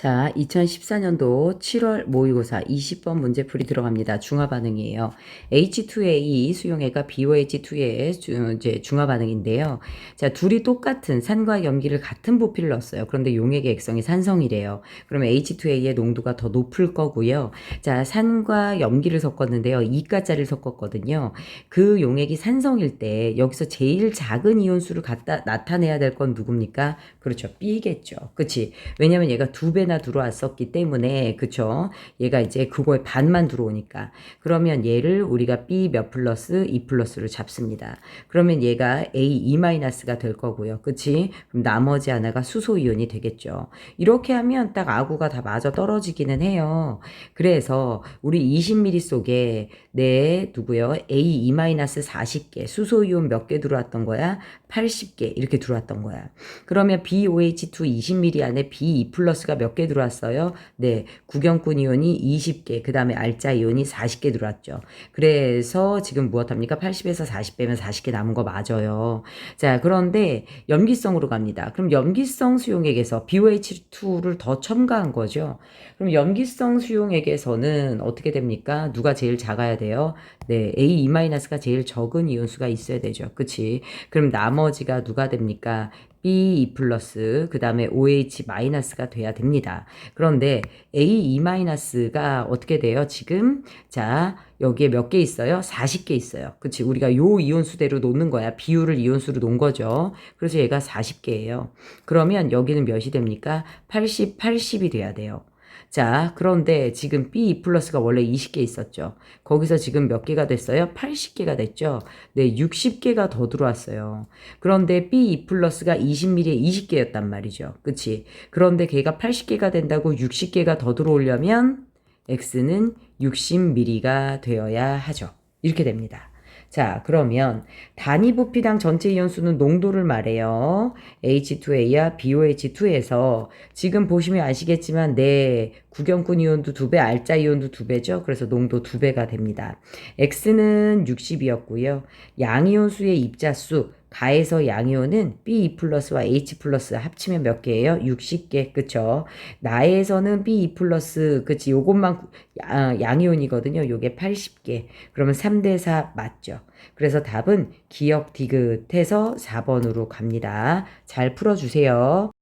자, 2014년도 7월 모의고사 20번 문제풀이 들어갑니다. 중화 반응이에요. H2A 수용해가 BOH2의 주, 이제 중화 반응인데요. 자, 둘이 똑같은 산과 염기를 같은 부피를 넣었어요. 그런데 용액의 액성이 산성이래요. 그러면 H2A의 농도가 더 높을 거고요. 자, 산과 염기를 섞었는데요. 2가짜리를 섞었거든요. 그 용액이 산성일 때 여기서 제일 작은 이온수를 갖다 나타내야 될 건 누굽니까? 그렇죠. B겠죠. 그치? 왜냐면 얘가 두배 나 들어왔었기 때문에, 그쵸? 얘가 이제 그거의 반만 들어오니까. 그러면 얘를 우리가 B 몇 플러스 2 플러스를 잡습니다. 그러면 얘가 A 2 마이너스가 될 거고요. 그치? 그럼 나머지 하나가 수소 이온이 되겠죠. 이렇게 하면 딱 아구가 다 맞아 떨어지기는 해요. 그래서 우리 20ml 속에 내 누구요? A 2 마이너스 40개 수소 이온 몇 개 들어왔던 거야? 80개 이렇게 들어왔던 거야. 그러면 BOH2 20ml 안에 B2 플러스가 몇개 들어왔어요? 네, 구경꾼 이온이 20개, 그 다음에 알자 이온이 40개 들어왔죠. 그래서 지금 무엇합니까? 80에서 40 빼면 40개 남은 거 맞아요. 자, 그런데 염기성으로 갑니다. 그럼 염기성 수용액에서 BOH2를 더 첨가한 거죠. 그럼 염기성 수용액에서는 어떻게 됩니까? 누가 제일 작아야 돼요? 네, A2-가 제일 적은 이온수가 있어야 되죠. 그치? 그럼 나머지가 누가 됩니까? B2 플러스 그 다음에 OH 마이너스가 돼야 됩니다. 그런데 A2 마이너스가 어떻게 돼요? 지금 자 여기에 몇 개 있어요? 40개 있어요. 그치? 우리가 요 이온수대로 놓는 거야. 비율을 이온수로 놓은 거죠. 그래서 얘가 40개예요. 그러면 여기는 몇이 됩니까? 80, 80이 돼야 돼요. 자, 그런데 지금 B 플러스가 원래 20개 있었죠. 거기서 지금 몇 개가 됐어요? 80개가 됐죠. 네, 60개가 더 들어왔어요. 그런데 B 플러스가 20ml에 20개였단 말이죠. 그치? 그런데 걔가 80개가 된다고 60개가 더 들어오려면 X는 60ml가 되어야 하죠. 이렇게 됩니다. 자, 그러면 단위 부피당 전체 이온수는 농도를 말해요. H2A와 BOH2에서 지금 보시면 아시겠지만 네, 구경꾼 이온도 두 배, 알자 이온도 두 배죠. 그래서 농도 두 배가 됩니다. X는 60이었고요. 양이온수의 입자수 가에서 양이온은 B2 플러스와 H 플러스 합치면 몇 개예요? 60개, 그쵸? 나에서는 B2 플러스, 그치? 요것만 양이온이거든요. 요게 80개. 그러면 3대4 맞죠? 그래서 답은 기억 디귿해서 4번으로 갑니다. 잘 풀어주세요.